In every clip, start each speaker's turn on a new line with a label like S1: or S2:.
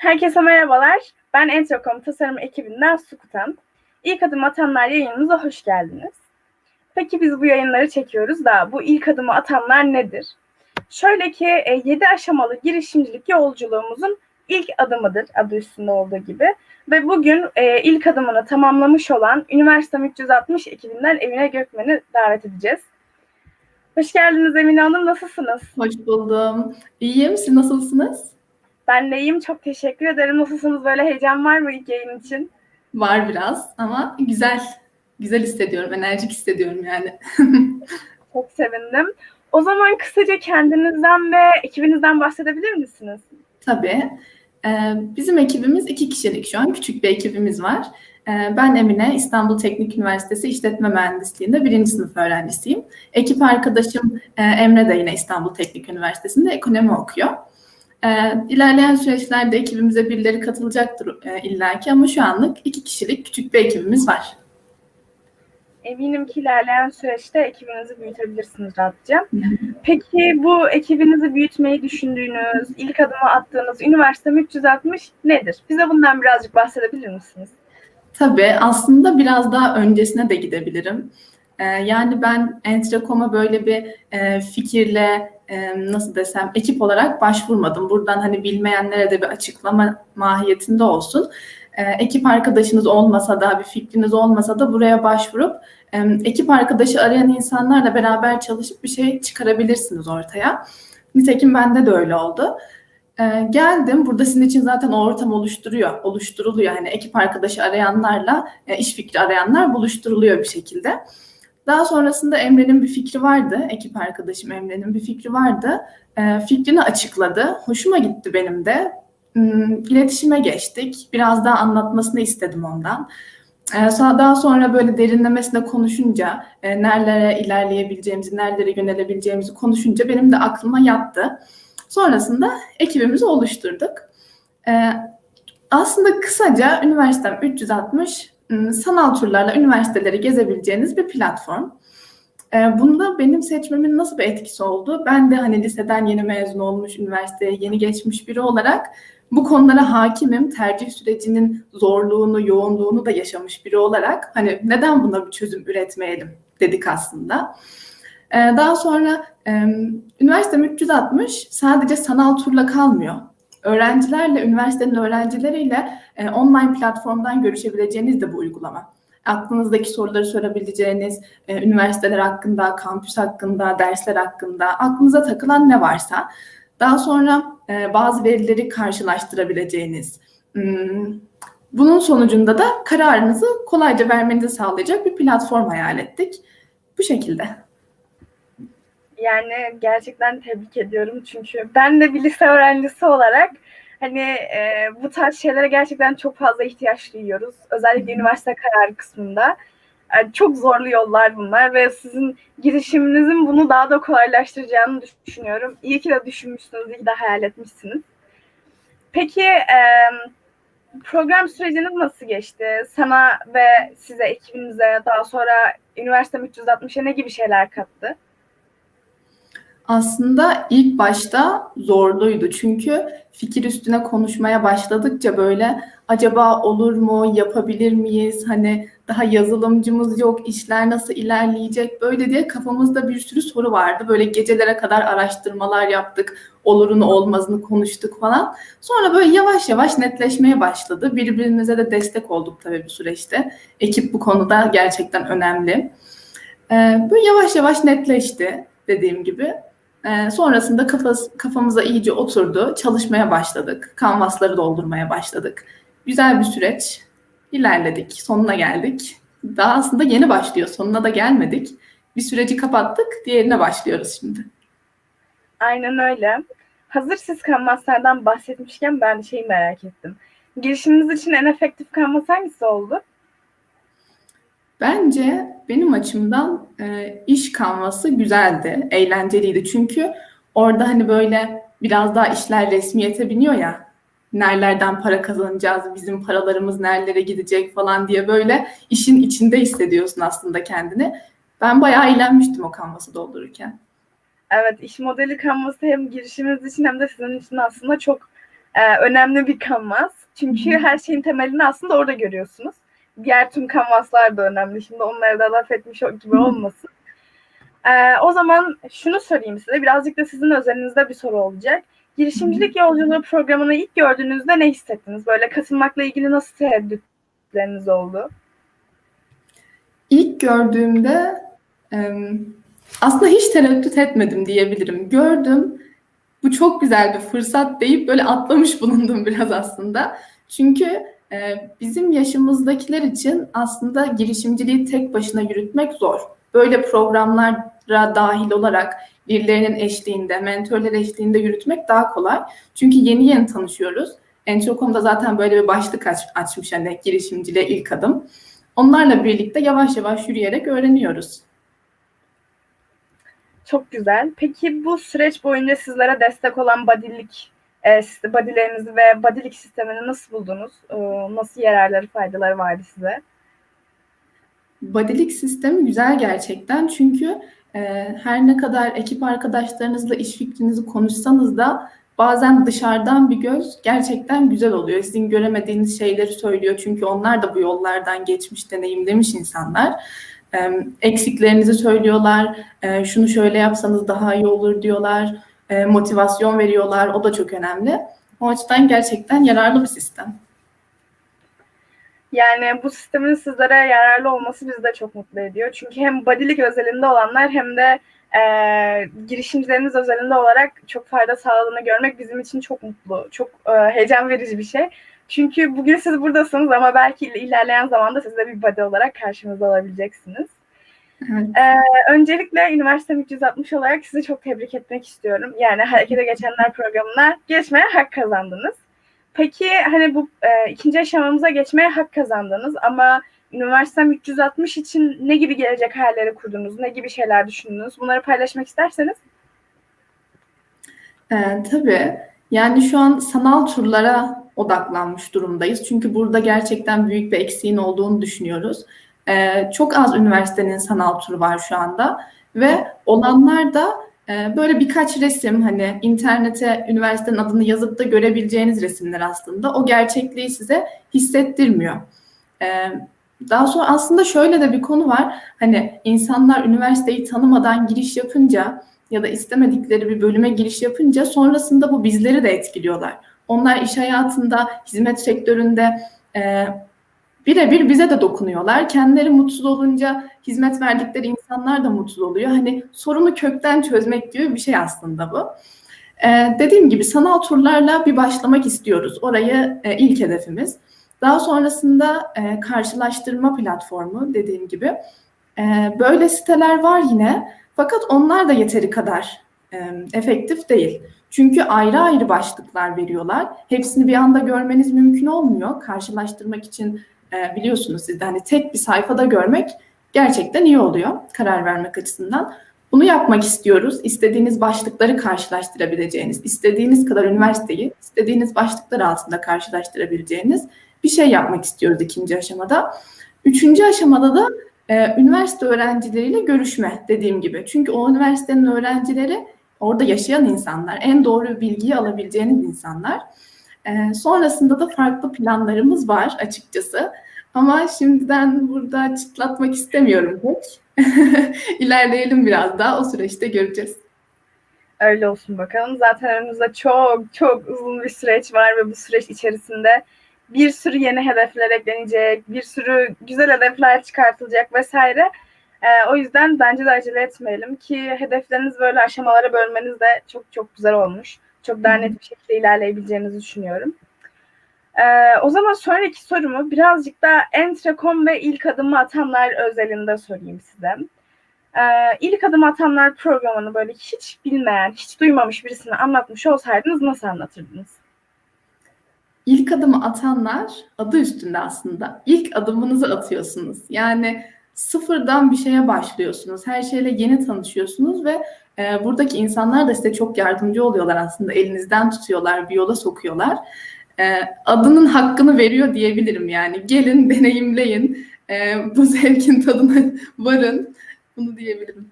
S1: Herkese merhabalar. Ben Entrocom Tasarım ekibinden Sukutan. İlk Adım Atanlar yayınımıza hoş geldiniz. Peki biz bu yayınları çekiyoruz da bu ilk adımı atanlar nedir? Şöyle ki 7 aşamalı girişimcilik yolculuğumuzun ilk adımıdır adı üstünde olduğu gibi. Ve bugün e, ilk adımını tamamlamış olan Üniversitem 360 ekibinden Emine Gökmen'i davet edeceğiz. Hoş geldiniz Emine Hanım, nasılsınız?
S2: Hoş buldum. İyiyim, siz nasılsınız?
S1: Ben de iyiyim, çok teşekkür ederim. Nasılsınız? Böyle heyecan var mı ilk yayın için?
S2: Var biraz ama güzel. Güzel hissediyorum, enerjik hissediyorum yani.
S1: çok sevindim. O zaman kısaca kendinizden ve ekibinizden bahsedebilir misiniz?
S2: Tabii. Ee, bizim ekibimiz iki kişilik şu an. Küçük bir ekibimiz var. Ee, ben Emine, İstanbul Teknik Üniversitesi İşletme Mühendisliği'nde birinci sınıf öğrencisiyim. Ekip arkadaşım e, Emre de yine İstanbul Teknik Üniversitesi'nde ekonomi okuyor. Ee, ilerleyen süreçlerde ekibimize birileri katılacaktır e, illaki ama şu anlık iki kişilik küçük bir ekibimiz var.
S1: Eminim ki ilerleyen süreçte ekibinizi büyütebilirsiniz rahatça. Peki bu ekibinizi büyütmeyi düşündüğünüz, ilk adımı attığınız Üniversite 360 nedir? Bize bundan birazcık bahsedebilir misiniz?
S2: Tabii aslında biraz daha öncesine de gidebilirim. Ee, yani ben Entrecom'a böyle bir e, fikirle nasıl desem ekip olarak başvurmadım. Buradan hani bilmeyenlere de bir açıklama mahiyetinde olsun. Ekip arkadaşınız olmasa da bir fikriniz olmasa da buraya başvurup ekip arkadaşı arayan insanlarla beraber çalışıp bir şey çıkarabilirsiniz ortaya. Nitekim bende de öyle oldu. Geldim. Burada sizin için zaten o ortam oluşturuyor, oluşturuluyor. Hani ekip arkadaşı arayanlarla e, iş fikri arayanlar buluşturuluyor bir şekilde. Daha sonrasında Emre'nin bir fikri vardı. Ekip arkadaşım Emre'nin bir fikri vardı. E, fikrini açıkladı. Hoşuma gitti benim de. Hmm, iletişime geçtik. Biraz daha anlatmasını istedim ondan. E, daha sonra böyle derinlemesine konuşunca, e, nerelere ilerleyebileceğimizi, nerelere yönelebileceğimizi konuşunca benim de aklıma yattı. Sonrasında ekibimizi oluşturduk. Ee, aslında kısaca Üniversitem 360 ıı, sanal turlarla üniversiteleri gezebileceğiniz bir platform. Bunda benim seçmemin nasıl bir etkisi oldu? Ben de hani liseden yeni mezun olmuş, üniversiteye yeni geçmiş biri olarak bu konulara hakimim. Tercih sürecinin zorluğunu, yoğunluğunu da yaşamış biri olarak hani neden buna bir çözüm üretmeyelim dedik aslında. Daha sonra Üniversitem 360 sadece sanal turla kalmıyor. Öğrencilerle, üniversitenin öğrencileriyle e, online platformdan görüşebileceğiniz de bu uygulama. Aklınızdaki soruları sorabileceğiniz, e, üniversiteler hakkında, kampüs hakkında, dersler hakkında, aklınıza takılan ne varsa. Daha sonra e, bazı verileri karşılaştırabileceğiniz, hmm, bunun sonucunda da kararınızı kolayca vermenizi sağlayacak bir platform hayal ettik. Bu şekilde.
S1: Yani gerçekten tebrik ediyorum çünkü ben de bir lise öğrencisi olarak hani e, bu tarz şeylere gerçekten çok fazla ihtiyaç duyuyoruz. Özellikle üniversite kararı kısmında. Yani çok zorlu yollar bunlar ve sizin girişiminizin bunu daha da kolaylaştıracağını düşünüyorum. İyi ki de düşünmüşsünüz, iyi ki de hayal etmişsiniz. Peki e, program süreciniz nasıl geçti? Sana ve size, ekibinize, daha sonra Üniversite 360'a ne gibi şeyler kattı?
S2: Aslında ilk başta zorluydu çünkü fikir üstüne konuşmaya başladıkça böyle acaba olur mu, yapabilir miyiz, hani daha yazılımcımız yok, işler nasıl ilerleyecek böyle diye kafamızda bir sürü soru vardı. Böyle gecelere kadar araştırmalar yaptık, olurunu olmazını konuştuk falan. Sonra böyle yavaş yavaş netleşmeye başladı. Birbirimize de destek olduk tabii bu süreçte. Ekip bu konuda gerçekten önemli. Ee, böyle yavaş yavaş netleşti dediğim gibi. E, sonrasında kafası, kafamıza iyice oturdu. Çalışmaya başladık. Kanvasları doldurmaya başladık. Güzel bir süreç. İlerledik. Sonuna geldik. Daha aslında yeni başlıyor. Sonuna da gelmedik. Bir süreci kapattık. Diğerine başlıyoruz şimdi.
S1: Aynen öyle. Hazır siz kanvaslardan bahsetmişken ben şeyi merak ettim. Girişiminiz için en efektif kanvas hangisi oldu?
S2: Bence benim açımdan e, iş kanvası güzeldi, eğlenceliydi. Çünkü orada hani böyle biraz daha işler resmiyete biniyor ya. Nerelerden para kazanacağız, bizim paralarımız nerelere gidecek falan diye böyle işin içinde hissediyorsun aslında kendini. Ben bayağı eğlenmiştim o kanvası doldururken.
S1: Evet, iş modeli kanvası hem girişiminiz için hem de sizin için aslında çok e, önemli bir kanvas. Çünkü her şeyin temelini aslında orada görüyorsunuz. Diğer tüm kanvaslar da önemli. Şimdi onları da laf etmiş gibi olmasın. E, o zaman şunu sorayım size. Birazcık da sizin özelinizde bir soru olacak. Girişimcilik yolculuğu programını ilk gördüğünüzde ne hissettiniz? Böyle katılmakla ilgili nasıl tereddütleriniz oldu?
S2: İlk gördüğümde aslında hiç tereddüt etmedim diyebilirim. Gördüm, bu çok güzel bir fırsat deyip böyle atlamış bulundum biraz aslında. Çünkü bizim yaşımızdakiler için aslında girişimciliği tek başına yürütmek zor. Böyle programlara dahil olarak birilerinin eşliğinde, mentörler eşliğinde yürütmek daha kolay. Çünkü yeni yeni tanışıyoruz. Entrocom'da zaten böyle bir başlık aç, açmış hani girişimciliğe ilk adım. Onlarla birlikte yavaş yavaş yürüyerek öğreniyoruz.
S1: Çok güzel. Peki bu süreç boyunca sizlere destek olan badilik, e, badilerinizi ve badilik sistemini nasıl buldunuz? E, nasıl yararları, faydaları vardı size?
S2: Badilik sistemi güzel gerçekten çünkü e, her ne kadar ekip arkadaşlarınızla iş fikrinizi konuşsanız da bazen dışarıdan bir göz gerçekten güzel oluyor. Sizin göremediğiniz şeyleri söylüyor çünkü onlar da bu yollardan geçmiş, deneyimlemiş insanlar. Eksiklerinizi söylüyorlar, e, şunu şöyle yapsanız daha iyi olur diyorlar, e, motivasyon veriyorlar, o da çok önemli. O açıdan gerçekten yararlı bir sistem.
S1: Yani bu sistemin sizlere yararlı olması bizi de çok mutlu ediyor. Çünkü hem badilik özelinde olanlar hem de e, girişimcilerimiz özelinde olarak çok fayda sağladığını görmek bizim için çok mutlu, çok e, heyecan verici bir şey. Çünkü bugün siz buradasınız ama belki ilerleyen zamanda siz de bir body olarak karşımızda olabileceksiniz. Evet. Ee, öncelikle Üniversite 360 olarak sizi çok tebrik etmek istiyorum. Yani Harekete Geçenler programına geçmeye hak kazandınız. Peki hani bu e, ikinci aşamamıza geçmeye hak kazandınız ama üniversitem 360 için ne gibi gelecek hayalleri kurdunuz? Ne gibi şeyler düşündünüz? Bunları paylaşmak isterseniz.
S2: Ee, tabii. Yani şu an sanal turlara odaklanmış durumdayız. Çünkü burada gerçekten büyük bir eksiğin olduğunu düşünüyoruz. Ee, çok az üniversitenin sanal turu var şu anda ve olanlar da e, böyle birkaç resim hani internete üniversitenin adını yazıp da görebileceğiniz resimler aslında o gerçekliği size hissettirmiyor. Ee, daha sonra aslında şöyle de bir konu var. Hani insanlar üniversiteyi tanımadan giriş yapınca ya da istemedikleri bir bölüme giriş yapınca sonrasında bu bizleri de etkiliyorlar. Onlar iş hayatında, hizmet sektöründe e, birebir bize de dokunuyorlar. Kendileri mutsuz olunca hizmet verdikleri insanlar da mutsuz oluyor. Hani sorunu kökten çözmek gibi bir şey aslında bu. Ee, dediğim gibi sanal turlarla bir başlamak istiyoruz. Orayı e, ilk hedefimiz. Daha sonrasında e, karşılaştırma platformu dediğim gibi. E, böyle siteler var yine. Fakat onlar da yeteri kadar e, efektif değil. Çünkü ayrı ayrı başlıklar veriyorlar. Hepsini bir anda görmeniz mümkün olmuyor. Karşılaştırmak için e, biliyorsunuz siz de hani tek bir sayfada görmek gerçekten iyi oluyor karar vermek açısından. Bunu yapmak istiyoruz. İstediğiniz başlıkları karşılaştırabileceğiniz, istediğiniz kadar üniversiteyi istediğiniz başlıklar altında karşılaştırabileceğiniz bir şey yapmak istiyoruz ikinci aşamada. Üçüncü aşamada da e, üniversite öğrencileriyle görüşme dediğim gibi. Çünkü o üniversitenin öğrencileri orada yaşayan insanlar, en doğru bilgiyi alabileceğiniz insanlar. E, sonrasında da farklı planlarımız var açıkçası. Ama şimdiden burada çıtlatmak istemiyorum pek. İlerleyelim biraz daha. O süreçte göreceğiz.
S1: Öyle olsun bakalım. Zaten önümüzde çok çok uzun bir süreç var ve bu süreç içerisinde bir sürü yeni hedefler eklenecek, bir sürü güzel hedefler çıkartılacak vesaire. Ee, o yüzden bence de acele etmeyelim ki hedefleriniz böyle aşamalara bölmeniz de çok çok güzel olmuş. Çok daha net bir şekilde ilerleyebileceğinizi düşünüyorum. Ee, o zaman sonraki sorumu birazcık da Entrecom ve ilk adımı atanlar özelinde sorayım size. Ee, ilk adım atanlar programını böyle hiç bilmeyen, hiç duymamış birisine anlatmış olsaydınız nasıl anlatırdınız?
S2: İlk adımı atanlar adı üstünde aslında. İlk adımınızı atıyorsunuz. Yani sıfırdan bir şeye başlıyorsunuz. Her şeyle yeni tanışıyorsunuz ve e, buradaki insanlar da size çok yardımcı oluyorlar aslında. Elinizden tutuyorlar, bir yola sokuyorlar. E, adının hakkını veriyor diyebilirim yani. Gelin, deneyimleyin, e, bu zevkin tadına varın. Bunu diyebilirim.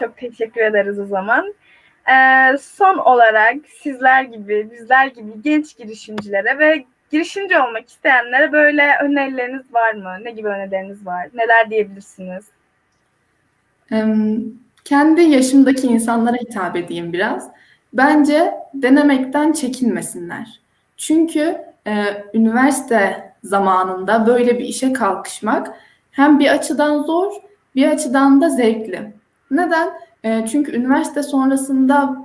S1: Çok teşekkür ederiz o zaman. Ee, son olarak sizler gibi, bizler gibi genç girişimcilere ve girişimci olmak isteyenlere böyle önerileriniz var mı? Ne gibi önerileriniz var? Neler diyebilirsiniz?
S2: Em, Kendi yaşımdaki insanlara hitap edeyim biraz. Bence denemekten çekinmesinler. Çünkü e, üniversite zamanında böyle bir işe kalkışmak hem bir açıdan zor, bir açıdan da zevkli. Neden? E, çünkü üniversite sonrasında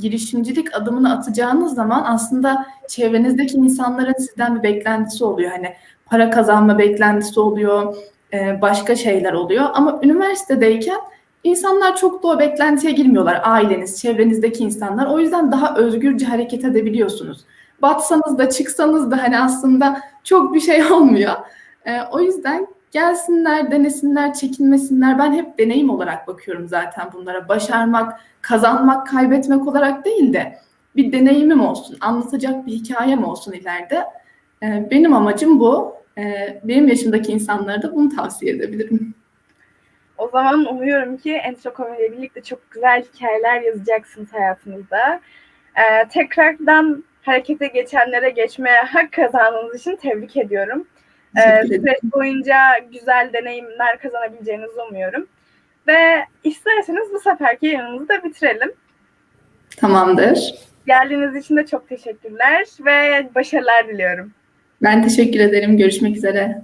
S2: girişimcilik adımını atacağınız zaman aslında çevrenizdeki insanların sizden bir beklentisi oluyor. Hani para kazanma beklentisi oluyor, e, başka şeyler oluyor. Ama üniversitedeyken İnsanlar çok da o beklentiye girmiyorlar. Aileniz, çevrenizdeki insanlar. O yüzden daha özgürce hareket edebiliyorsunuz. Batsanız da çıksanız da hani aslında çok bir şey olmuyor. Ee, o yüzden gelsinler, denesinler, çekinmesinler. Ben hep deneyim olarak bakıyorum zaten bunlara. Başarmak, kazanmak, kaybetmek olarak değil de bir deneyimim olsun, anlatacak bir hikayem olsun ileride. Ee, benim amacım bu. Ee, benim yaşımdaki insanlara da bunu tavsiye edebilirim.
S1: O zaman umuyorum ki Entrocom ile birlikte çok güzel hikayeler yazacaksınız hayatınızda. Ee, tekrardan harekete geçenlere geçmeye hak kazandığınız için tebrik ediyorum. Ee, süreç boyunca güzel deneyimler kazanabileceğinizi umuyorum. Ve isterseniz bu seferki yayınımızı da bitirelim.
S2: Tamamdır.
S1: Geldiğiniz için de çok teşekkürler ve başarılar diliyorum.
S2: Ben teşekkür ederim. Görüşmek üzere.